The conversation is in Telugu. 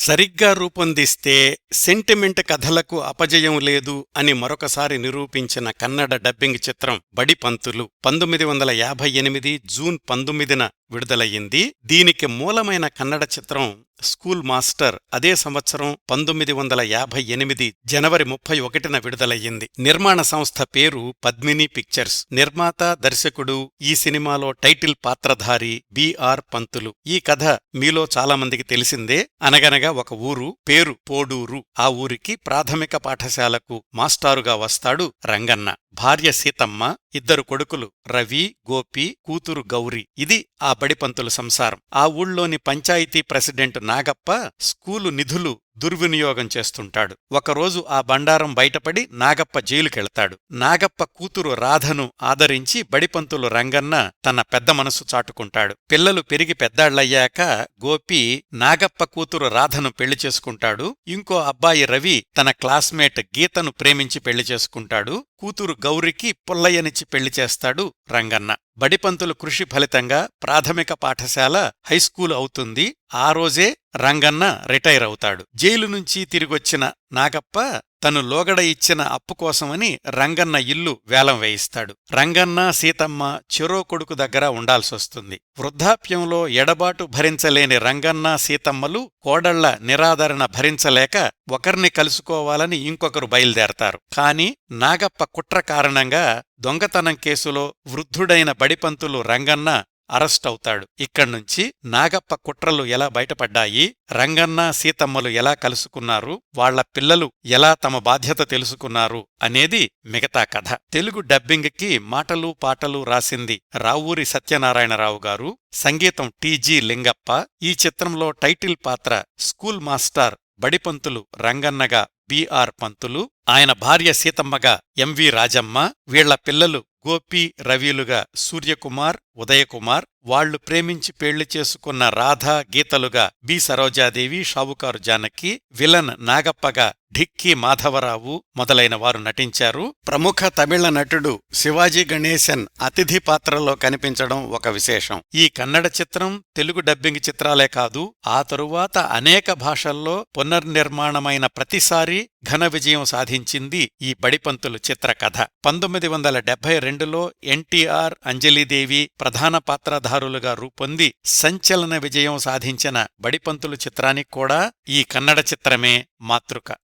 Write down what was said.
సరిగ్గా రూపొందిస్తే సెంటిమెంట్ కథలకు అపజయం లేదు అని మరొకసారి నిరూపించిన కన్నడ డబ్బింగ్ చిత్రం బడి పంతులు పంతొమ్మిది వందల యాభై ఎనిమిది జూన్ పంతొమ్మిదిన విడుదలయ్యింది. దీనికి మూలమైన కన్నడ చిత్రం స్కూల్ మాస్టర్ అదే సంవత్సరం పంతొమ్మిది వందల యాభై ఎనిమిది జనవరి ముప్పై ఒకటిన విడుదలయ్యింది. నిర్మాణ సంస్థ పేరు పద్మిని పిక్చర్స్. నిర్మాత దర్శకుడు ఈ సినిమాలో టైటిల్ పాత్రధారి బిఆర్ పంతులు. ఈ కథ మీలో చాలామందికి తెలిసిందే. అనగనగా ఒక ఊరు పేరు పోడూరు. ఆ ఊరికి ప్రాథమిక పాఠశాలకు మాస్టారుగా వస్తాడు రంగన్న. భార్య సీతమ్మ ఇద్దరు కొడుకులు రవి గోపి కూతురు గౌరి. ఇది ఆ బడిపంతుల సంసారం. ఆ ఊళ్ళోని పంచాయతీ ప్రెసిడెంట్ నాగప్ప స్కూలు నిధులు దుర్వినియోగం చేస్తుంటాడు. ఒకరోజు ఆ బండారం బయటపడి నాగప్ప జైలుకెళ్తాడు. నాగప్ప కూతురు రాధను ఆదరించి బడిపంతులు రంగన్న తన పెద్ద మనసు చాటుకుంటాడు. పిల్లలు పెరిగి పెద్దాళ్ళయ్యాక గోపి నాగప్ప కూతురు రాధను పెళ్ళి చేసుకుంటాడు. ఇంకో అబ్బాయి రవి తన క్లాస్మేట్ గీతను ప్రేమించి పెళ్ళి చేసుకుంటాడు. కూతురు గౌరికి పుల్లయ్యనిచ్చి పెళ్ళి చేస్తాడు రంగన్న. బడిపంతుల కృషి ఫలితంగా ప్రాథమిక పాఠశాల హైస్కూల్ అవుతుంది. ఆ రోజే రంగన్న రిటైర్ అవుతాడు. జైలు నుంచి తిరిగొచ్చిన నాగప్ప తను లోగడ ఇచ్చిన అప్పు కోసమని రంగన్న ఇల్లు వేలం వేయిస్తాడు. రంగన్న సీతమ్మ చెరో కొడుకు దగ్గర ఉండాల్సొస్తుంది. వృద్ధాప్యంలో ఎడబాటు భరించలేని రంగన్న సీతమ్మలు కోడళ్ళ నిరాదరణ భరించలేక ఒకర్ని కలుసుకోవాలని ఇంకొకరు బయలుదేరతారు. కాని నాగప్ప కుట్ర కారణంగా దొంగతనం కేసులో వృద్ధుడైన బడిపంతులు రంగన్న అరెస్టవుతాడు ఇక్కడ్నుంచి నాగప్ప కుట్రలు ఎలా బయటపడ్డాయి రంగన్న సీతమ్మలు ఎలా కలుసుకున్నారు వాళ్ళ పిల్లలు ఎలా తమ బాధ్యత తెలుసుకున్నారు అనేది మిగతా కథ. తెలుగు డబ్బింగ్కి మాటలు పాటలు రాసింది రావూరి సత్యనారాయణరావు గారు. సంగీతం టీజీ లింగప్ప. ఈ చిత్రంలో టైటిల్ పాత్ర స్కూల్ మాస్టర్ బడిపంతులు రంగన్నగా బిఆర్ పంతులు. ఆయన భార్య సీతమ్మగా ఎంవి రాజమ్మ. వీళ్ళ పిల్లలు గోపి రవిలుగా సూర్యకుమార్ ఉదయకుమార్. వాళ్ళు ప్రేమించి పెళ్ళి చేసుకున్న రాధా గీతలుగా బి. సరోజాదేవి షావుకారు జానకి విలన్ నాగప్పగా ఢిక్కీ మాధవరావు మొదలైన వారు నటించారు. ప్రముఖ తమిళ నటుడు శివాజీ గణేశన్ అతిథి పాత్రలో కనిపించడం ఒక విశేషం. ఈ కన్నడ చిత్రం తెలుగు డబ్బింగ్ చిత్రాలే కాదు ఆ తరువాత అనేక భాషల్లో పునర్నిర్మాణమైన ప్రతిసారి ఘన విజయం సాధించింది ఈ బడిపంతులు చిత్రకథ పంతొమ్మిది వందల డెబ్బై రెండులో ఎన్టీఆర్ అంజలిదేవి ప్రధాన పాత్రధారులుగా రూపొంది సంచలన విజయం సాధించిన బడిపంతులు చిత్రానికి కూడా ఈ కన్నడ చిత్రమే మాతృక.